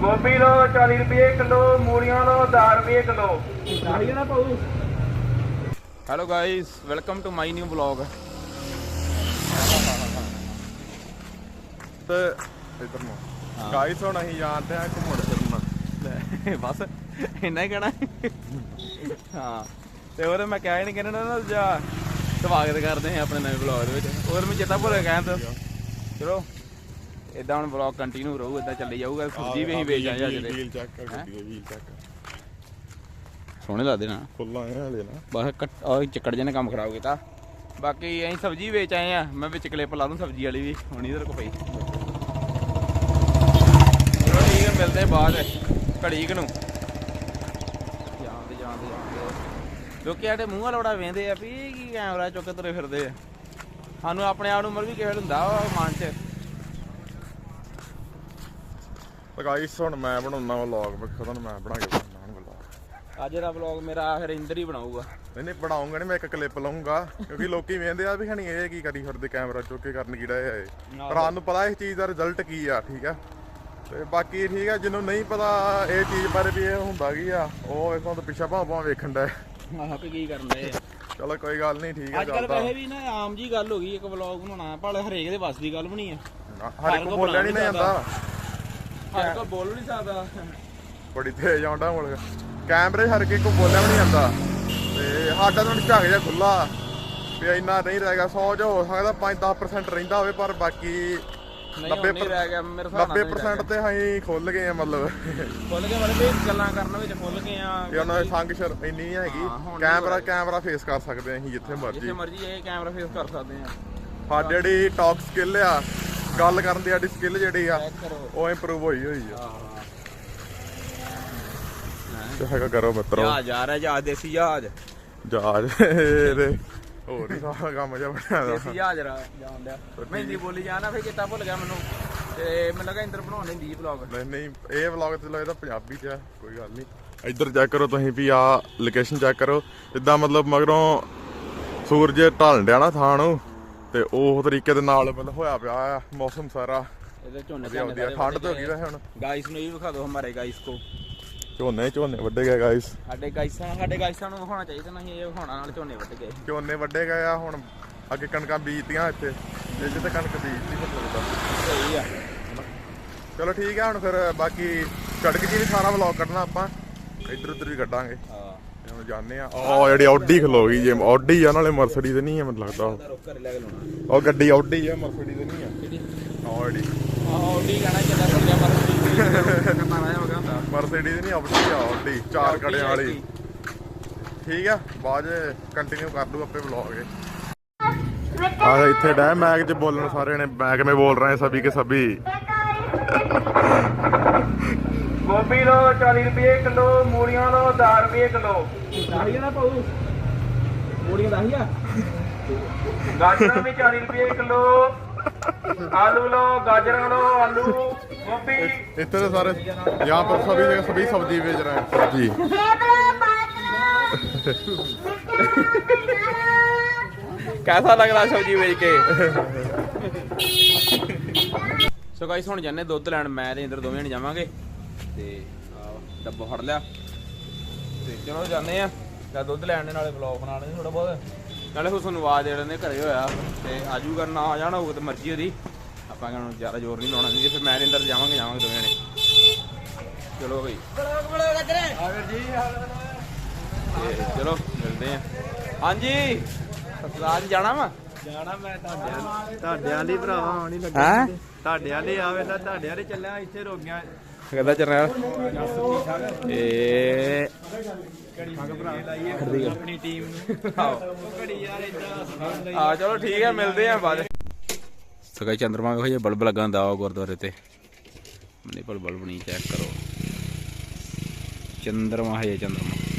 ਗੋਭੀ ਲੋ 40 ਰੁਪਏ ਕਿਲੋ ਮੂਲੀਆਂ ਲੋ 10 ਰੁਪਏ ਕਿਲੋ। ਆਈ ਨਾ ਪਾਉ hello guys welcome to my new vlog ਤੇ ਇਧਰ ਨੂੰ। ਗਾਈਸ ਹੁਣ ਅਸੀਂ ਜਾਣਦੇ ਆ ਘੁੰਮਣ ਫਿਰਨ ਬਸ ਇੰਨਾ ਹੀ ਕਹਿਣਾ। ਹਾਂ ਤੇ ਹੋਰ ਮੈਂ ਕਹਿ ਨਹੀਂ ਕਹਿਣਾ ਨਾ ਜਾ ਸਵਾਗਤ ਕਰਦੇ ਹਾਂ ਆਪਣੇ ਨਵੇਂ ਵਲੌਗ ਦੇ ਵਿੱਚ। ਹੋਰ ਮੈਂ ਚੇਤਾ ਭੁੱਲ ਗਿਆ ਕਹਿਣ ਤੋਂ। ਚਲੋ। ਇਦਾਂ ਹੁਣ ਵਲੌਗ ਕੰਟੀਨਿਊ ਰਹੂ ਇਦਾਂ ਚੱਲੀ ਜਾਊਗਾ ਸਬਜ਼ੀ ਵੀ ਅਸੀਂ ਵੇਚ ਆਏ ਅੱਜ ਦੇ ਵੀਲ ਚੈੱਕ ਕਰ ਗੱਡੀ ਦੇ ਵੀਲ ਚੈੱਕ ਸੋਹਣੇ ਲੱਗਦੇ ਨਾ। ਖੁੱਲਾ ਹੈ ਹਲੇ ਨਾ। ਬਸ ਕੱਟ ਉਹ ਚੱਕੜ ਜਿਹੇ ਨੇ ਕੰਮ ਖਰਾਬ ਕੀਤਾ। ਬਾਕੀ ਅਸੀਂ ਸਬਜ਼ੀ ਵੇਚ ਆਏ ਆ ਮੈਂ ਵਿੱਚ ਕਲਿੱਪ ਲਾ ਦੂੰ ਸਬਜ਼ੀ ਵਾਲੀ ਵੀ ਹੁਣ ਇਧਰ ਕੋ ਪਈ। ਚਲੋ ਠੀਕ ਹੈ ਮਿਲਦੇ ਬਾਅਦ ਘੜੀ ਕੁ ਨੂੰ। ਜਾਂਦੇ ਜਾਂਦੇ ਜਾਂਦੇ। ਲੋਕੀ ਸਾਡੇ ਮੂੰਹ ਵਾਲਾ ਬੜਾ ਵੇਂਦੇ ਆ ਵੀ ਕੀ ਕੈਮਰਾ ਚੁੱਕ ਕੇ ਤੁਰੇ ਫਿਰਦੇ ਆ। ਸਾਨੂੰ ਆਪਣੇ ਆਪ ਨੂੰ ਉਮਰ ਵੀ ਕਿਹੜਾ ਹੁੰਦਾ ਮਨ ਚ। ਤਾਂ ਗਾਈਸ ਹੁਣ ਮੈਂ ਬਣਾਉਣਾ ਵਲੌਗ ਵੇਖੋ ਤੁਹਾਨੂੰ ਮੈਂ ਬਣਾ ਕੇ ਦਿਖਾਉਣਾ ਹੁਣ ਵਲੌਗ ਅੱਜ ਦਾ ਵਲੌਗ ਮੇਰਾ ਫਿਰ ਇੰਦਰ ਹੀ ਬਣਾਊਗਾ। ਨਹੀਂ ਨਹੀਂ ਬਣਾਉਂਗਾ ਨਹੀਂ ਮੈਂ ਇੱਕ ਕਲਿੱਪ ਲਾਉਂਗਾ ਕਿਉਂਕਿ ਲੋਕੀ ਵੇਖਦੇ ਆ ਵੀ ਹਣੀ ਇਹ ਕੀ ਕਰੀ ਫਿਰਦੇ ਕੈਮਰਾ ਚੁੱਕ ਕੇ ਕਰਨ ਕਿਹੜਾ ਇਹ ਪਰ ਸਾਨੂੰ ਪਤਾ ਇਸ ਚੀਜ਼ ਦਾ ਰਿਜ਼ਲਟ ਕੀ ਆ ਠੀਕ ਆ? ਤੇ ਬਾਕੀ ਠੀਕ ਆ ਜਿਹਨੂੰ ਨਹੀਂ ਪਤਾ ਇਹ ਚੀਜ਼ ਬਾਰੇ ਵੀ ਇਹ ਹੁੰਦਾ ਕੀ ਆ ਉਹ ਵੇਖੋ ਤਾਂ ਪਿੱਛਾ ਭਾਂ ਭਾਂ ਵੇਖਣ ਦਾ। ਆਹ ਵੀ ਕੀ ਕਰਨ ਦੇ ਚਲੋ ਕੋਈ ਗੱਲ ਨਹੀਂ ਠੀਕ ਆ ਅੱਜ ਕੱਲ ਵੈਸੇ ਵੀ ਨਾ ਆਮ ਜੀ ਗੱਲ ਹੋ ਗਈ ਇੱਕ ਵਲੌਗ ਬਣਾਉਣਾ ਭਾਵੇਂ ਹਰੇਕ ਦੇ ਵੱਸ ਦੀ ਗੱਲ ਬਣੀ ਆ। ਹਰ ਇੱਕ ਬੋਲਿਆ ਨਹੀਂ ਜਾਂਦਾ। ਹਰ ਕੋਈ ਬੋਲ ਨਹੀਂ ਸਕਦਾ। ਬੜੀ ਤੇਜ਼ ਆਉਂਦਾ ਮੁਲਕ ਕੈਮਰੇ ਹਰ ਕੇ ਕੋ ਬੋਲਿਆ ਵੀ ਨਹੀਂ ਜਾਂਦਾ। ਤੇ ਸਾਡਾ ਤਾਂ ਝੱਗ ਜਿਹਾ ਖੁੱਲਾ ਵੀ ਇੰਨਾ ਨਹੀਂ ਰਹੇਗਾ 100 ਚ ਹੋ ਸਕਦਾ 5-10% ਰਹਿੰਦਾ ਹੋਵੇ ਪਰ ਬਾਕੀ ਨਹੀਂ ਹੁਣ ਨਹੀਂ ਰਹਿ ਗਿਆ ਮੇਰੇ ਹਿਸਾਬ ਨਾਲ 90% ਤੇ ਅਸੀਂ ਖੁੱਲ ਗਏ ਆ ਮਤਲਬ। ਖੁੱਲ ਕੇ ਵਾਲੇ ਵੀ ਗੱਲਾਂ ਕਰਨ ਵਿੱਚ ਖੁੱਲ ਗਏ ਆ ਇਹ ਉਹਨਾਂ ਦੀ ਸੰਗ ਸ਼ਰ ਇੰਨੀ ਨਹੀਂ ਹੈਗੀ। ਕੈਮਰਾ ਕੈਮਰਾ ਫੇਸ ਕਰ ਸਕਦੇ ਆ ਅਸੀਂ ਜਿੱਥੇ ਜਿੱਥੇ ਮਰਜ਼ੀ। ਮਰਜ਼ੀ ਇਹ ਕੈਮਰਾ ਫੇਸ ਕਰ ਸਕਦੇ ਆ। ਸਾਡੀ ਜਿਹੜੀ ਟਾਕ ਸਕਿੱਲ ਆ ਗੱਲ ਕਰਨ ਦੀ ਸਾਡੀ ਸਕਿੱਲ ਜਿਹੜੀ ਆ ਉਹ ਇੰਪਰੂਵ ਹੋਈ ਹੋਈ ਆ। ਤੇ ਹੈਗਾ ਕਰੋ ਮਿੱਤਰੋ। ਜਹਾਜ਼ ਜਾ ਰਿਹਾ ਜਹਾਜ਼ ਦੇਸੀ ਜਹਾਜ਼। ਜਹਾਜ਼ ਇਹਦੇ ਹੋਰ ਹੀ ਸਾਰਾ ਕੰਮ ਜਿਹਾ ਬਣਿਆ ਦਾ ਦੇਸੀ ਜਹਾਜ਼ ਰਾ ਜਾਣ ਡਿਆ। ਮੈਂ ਹਿੰਦੀ ਬੋਲੀ ਜਾਣਾ ਫਿਰ ਕਿਤਾ ਭੁੱਲ ਗਿਆ ਮੈਨੂੰ। ਤੇ ਮੈਨੂੰ ਲੱਗਾ ਇੰਦਰ ਬਣਾਉਣ ਦੀ ਵਲੌਗ ਨਹੀਂ ਨਹੀਂ ਇਹ ਵਲੌਗ ਤੇ ਲੱਗਦਾ ਪੰਜਾਬੀ ਚ ਆ ਕੋਈ ਗੱਲ ਨਹੀਂ। ਇੱਧਰ ਚੈੱਕ ਕਰੋ ਤੁਸੀਂ ਵੀ ਆ ਲੋਕੇਸ਼ਨ ਚੈੱਕ ਕਰੋ। ਇਦਾਂ ਮਤਲਬ ਮਗਰੋਂ ਸੂਰਜ ਢਲਣ ਡਿਆ ਨਾ ਥਾਂ ਨੂੰ ਤੇ ਉਹ ਤਰੀਕੇ ਦੇ ਨਾਲ ਮਤਲਬ ਹੋਇਆ ਪਿਆ ਆ ਮੌਸਮ ਸਾਰਾ। ਇਹਦੇ ਝੋਨੇ ਵਧੀਆ ਠੰਡ ਤੇ ਹੋ ਗਈ ਵੈਸੇ ਹੁਣ। ਗਾਇਸ ਨੂੰ ਇਹ ਵਿਖਾ ਦਿਓ ਹਮਾਰੇ ਗਾਇਸ ਕੋ। ਝੋਨੇ ਝੋਨੇ ਵੱਡੇ ਗਏ ਗਾਇਸ। ਸਾਡੇ ਗਾਇਸਾਂ ਸਾਡੇ ਗਾਇਸਾਂ ਨੂੰ ਵਿਖਾਉਣਾ ਚਾਹੀਦਾ ਨਹੀਂ ਇਹ ਵਿਖਾਉਣਾ ਨਾਲ ਝੋਨੇ ਵੱਟ ਗਏ। ਝੋਨੇ ਵੱਡੇ ਗਏ ਆ ਹੁਣ ਅੱਗੇ ਕਣਕਾਂ ਬੀਜਤੀਆਂ ਇੱਥੇ। ਇਹ ਜਿੱਥੇ ਕਣਕ ਬੀਜਤੀ ਮਤਲਬ ਦਾ ਸਹੀ ਆ। ਚਲੋ ਠੀਕ ਆ ਹੁਣ ਫਿਰ ਬਾਕੀ ਸੜਕ 'ਚ ਵੀ ਸਾਰਾ ਵਲੌਗ ਕੱਢਣਾ ਆਪਾਂ। ਇੱਧਰ ਉੱਧਰ ਵੀ ਕੱਢਾਂਗੇ। ਹਾਂ। ਹੁਣ ਆ। ਉਹ ਜਿਹੜੀ ਆਡੀ ਖਲੋ ਗਈ ਜੇ। ਆਡੀ ਆ ਨਾਲੇ ਮਰਸਡੀ ਤੇ ਨਹੀਂ ਆ ਮੈਨੂੰ ਲੱਗਦਾ ਉਹ। ਰੁੱਕ ਕਰ ਲੈ ਕੇ ਲਾਉਣਾ। ਉਹ ਗੱਡੀ ਆਡੀ ਆ ਮਰਸਡੀ ਤੇ ਨਹੀਂ ਆ। ਆਡੀ ਆਹ ਆਡੀ ਪਰ ਹੋ ਗਿਆ ਹੁੰਦਾ ਮਰਸਡੀ ਤੇ ਨਹੀਂ ਆਡੀ ਆ ਆਡੀ ਚਾਰ ਕੜਿਆਂ ਵਾਲੀ। ਠੀਕ ਆ? ਬਾਅਦ ਕੰਟੀਨਿਊ ਕਰ ਲੂ ਆਪੇ ਵਲੌਗ ਇਹ। ਆ ਇੱਥੇ ਡੈ ਮੈਗ ਚ ਬੋਲਣ ਸਾਰੇ ਨੇ ਮੈਗ ਮੇ ਬੋਲ ਰਹੇ ਸਭੀ ਕੇ ਸਭੀ। ਗੋਭੀ ਲੋ 40 ਰੁਪਏ ਕਿਲੋ ਮੂਲੀਆਂ ਲੋ 10 ਰੁਪਏ ਕਿਲੋ ਆਈ ਨਾ ਪਾਉ ਮੋੜੀਆਂ ਦਾ ਹੀਆ ਗਾਜਰਾਂ ਵੀ 40 ਰੁਪਏ ਕਿਲੋ ਆਲੂ ਲੋ ਗਾਜਰਾਂ ਲੋ ਆਲੂ ਗੋਭੀ ਇੱਥੇ ਤੇ ਸਾਰੇ यहाँ पर सभी जगह सभी सब्जी बेच रहे हैं सब्जी ਕੈਸਾ ਲੱਗ ਰਿਹਾ ਸਬਜੀ ਵੇਚ ਕੇ ਸੋ ਗਾਇਸ ਹੁਣ ਜਾਣੇ ਦੁੱਧ ਲੈਣ ਮੈਂ ਤੇ ਇੰਦਰ ਦੋਵੇਂ ਜਣੇ ਜਾਵਾਂਗੇ ਤੇ ਡੱਬਾ ਫੜ ਲਿਆ। ਤੇ ਚਲੋ ਜਾਂਦੇ ਆ। ਤਾਂ ਦੁੱਧ ਲੈਣ ਦੇ ਨਾਲੇ ਵਲੌਗ ਬਣਾ ਲੈਣੇ ਥੋੜਾ ਬਹੁਤ। ਨਾਲੇ ਹੁਸਨ ਨੂੰ ਆਵਾਜ਼ ਦੇ ਲੈਣੇ ਘਰੇ ਹੋਇਆ। ਤੇ ਆਜੂਗਾ ਨਾ ਆ ਜਾਣਾ ਹੋਊਗਾ ਤੇ ਮਰਜ਼ੀ ਉਹਦੀ। ਆਪਾਂ ਕਹਿੰਦਾ ਜ਼ਿਆਦਾ ਜ਼ੋਰ ਨਹੀਂ ਲਾਉਣਾ। ਨਹੀਂ ਫਿਰ ਮੈਂ ਤੇ ਇੰਦਰ ਜਾਵਾਂਗੇ ਜਾਵਾਂਗੇ ਦੋਵੇਂ ਜਣੇ। ਚਲੋ ਬਈ। ਚਲੋ ਮਿਲਦੇ ਆ। ਹਾਂਜੀ ਸਤਿਕਾਰ ਜਾਣਾ ਵਾ? ਜਾਣਾ ਮੈਂ ਤੁਹਾਡੇ ਤੁਹਾਡੇ ਵਾਲੀ ਭਰਾਵਾ ਆਉਣੀ ਲੱਗਾ? ਤੁਹਾਡੇ ਵਾਲੇ ਆਵੇ ਤਾਂ ਤੁਹਾਡੇ ਵਾਲੇ ਚੱਲਿਆ। ਇੱਥੇ ਰੁਕ ਗਿਆ ਕਿੱਦਾਂ ਚੱਲ ਰਿਹਾ ਏ ਆਪਣੀ ਟੀਮ ਨੂੰ ਉਹ ਘੜੀ ਯਾਰ ਇਦਾਂ ਆ ਚਲੋ ਠੀਕ ਹੈ ਮਿਲਦੇ ਆ ਬਾਅਦ ਸਗਾਈ ਚੰਦਰਮਾ ਵੇਖੋ ਜੇ ਬਲਬ ਲੱਗਾ ਹੁੰਦਾ ਵਾ ਗੁਰਦੁਆਰੇ ਤੇ। ਮਨੀ ਬਲ ਬਲਬ ਨਹੀਂ ਚੈੱਕ ਕਰੋ। ਚੰਦਰਮਾ ਹੈ ਚੰਦਰਮਾ।